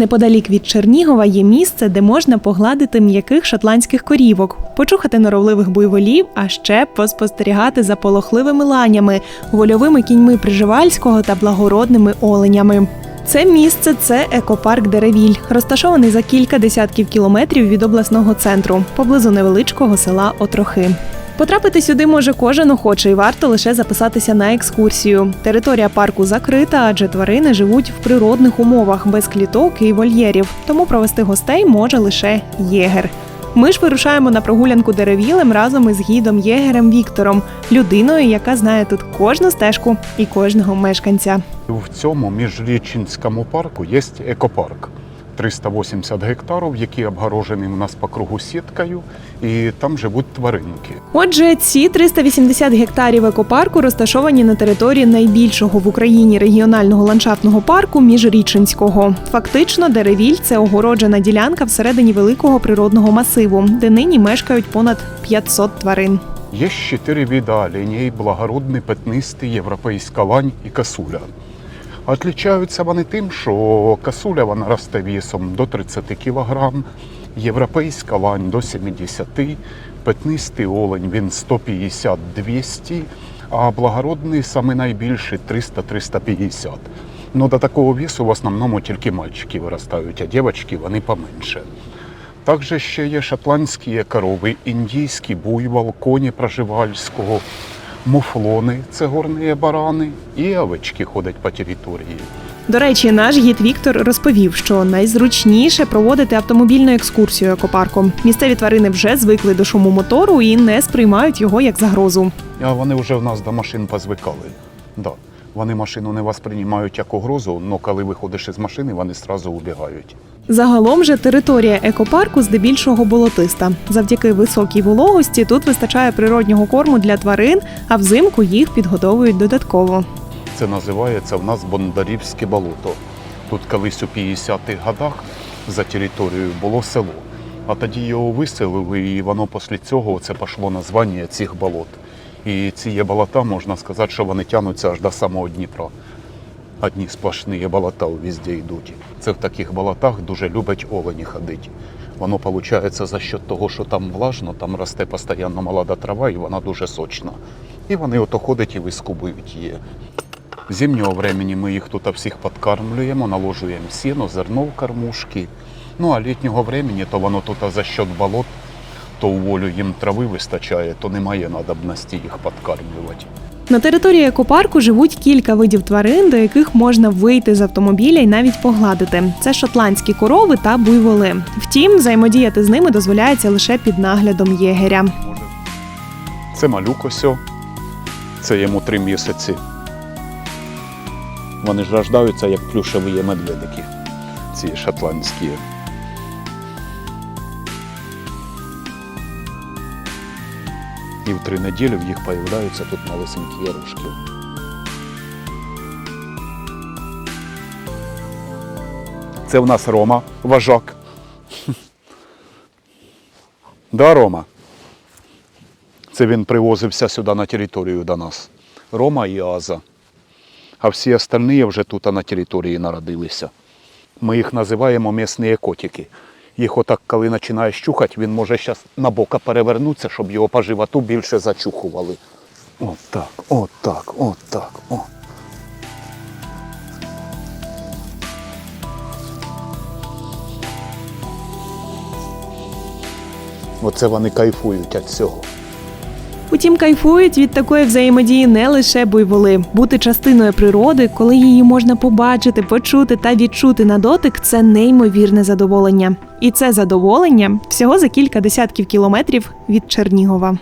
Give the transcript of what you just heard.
Неподалік від Чернігова є місце, де можна погладити м'яких шотландських корівок, почухати норовливих буйволів, а ще поспостерігати за полохливими ланями, вольовими кіньми Приживальського та благородними оленями. Це місце це екопарк Деревіль, розташований за кілька десятків кілометрів від обласного центру, поблизу невеличкого села Отрохи. Потрапити сюди може кожен охочий, варто лише записатися на екскурсію. Територія парку закрита, адже тварини живуть в природних умовах без кліток і вольєрів, тому провести гостей може лише єгер. Ми ж вирушаємо на прогулянку деревілем разом із гідом єгерем Віктором, людиною, яка знає тут кожну стежку і кожного мешканця. В цьому міжрічинському парку є екопарк. 380 гектарів, які обгорожені у нас по кругу сіткою, і там живуть тваринки. Отже, ці 380 гектарів екопарку розташовані на території найбільшого в Україні регіонального ландшафтного парку Міжрічинського. Фактично, деревіль це огороджена ділянка всередині великого природного масиву, де нині мешкають понад 500 тварин. Є чотири види оленей, благородний, пятнистий, європейська лань і касуля. Отлічаються вони тим, що касуля вона росте весом до 30 кг, європейська лань до 70, пятнистий олень він 150-200, а благородний саме найбільший 300-350. Ну, до такого весу в основному тільки мальчики виростають, а дівчатки вони поменше. Також ще є шотландські корови, індійський буйвол, коні проживальського, муфлони це горні барани, і овечки ходять по території. До речі, наш гід Віктор розповів, що найзручніше проводити автомобільну екскурсію екопарком. Місцеві тварини вже звикли до шуму мотору і не сприймають його як загрозу. А вони вже в нас до машин позвикали. Да. Вони машину не восприймають як угрозу, але коли виходиш із машини, вони одразу убігають. Загалом же територія екопарку здебільшого болотиста. Завдяки високій вологості тут вистачає природнього корму для тварин, а взимку їх підгодовують додатково. Це називається в нас Бондарівське болото. Тут колись у 50-х годах за територією було село. А тоді його виселили, і воно після цього це пішло названня цих болот. І ці болота, можна сказати, що вони тягнуться аж до самого Дніпра. Одні сплошні болота везде йдуть. Це в таких болотах дуже люблять олені ходити. Воно виходить за счет того, що там влажно, там росте постійно молода трава і вона дуже сочна. І вони ото ходять і вискубують її. Зимнього времени ми їх тут всіх підкармлюємо, наложуємо сіно, зерно в кормушки. Ну а літнього времени то воно тут за счет болот, то у волю їм трави вистачає, то немає надобності їх підкармлювати. На території екопарку живуть кілька видів тварин, до яких можна вийти з автомобіля і навіть погладити. Це шотландські корови та буйволи. Втім, взаємодіяти з ними дозволяється лише під наглядом єгеря. Це малюк осьо. Це йому три місяці. Вони ж рождаються як плюшеві медведики. Ці шотландські. І в три неділі в їх з'являються тут малесенькі ярушки. Це в нас Рома, вожак. Да, Рома? Це він привозився сюди на територію до нас. Рома і Аза. А всі остальні вже тут на території народилися. Ми їх називаємо місні котики. Їх отак, коли починаєш чухати, він може зараз на бока перевернутися, щоб його по животу більше зачухували. От так, от так, от так, о. Оце вони кайфують від цього. Утім, кайфують від такої взаємодії не лише буйволи. Бути частиною природи, коли її можна побачити, почути та відчути на дотик, це неймовірне задоволення. І це задоволення всього за кілька десятків кілометрів від Чернігова.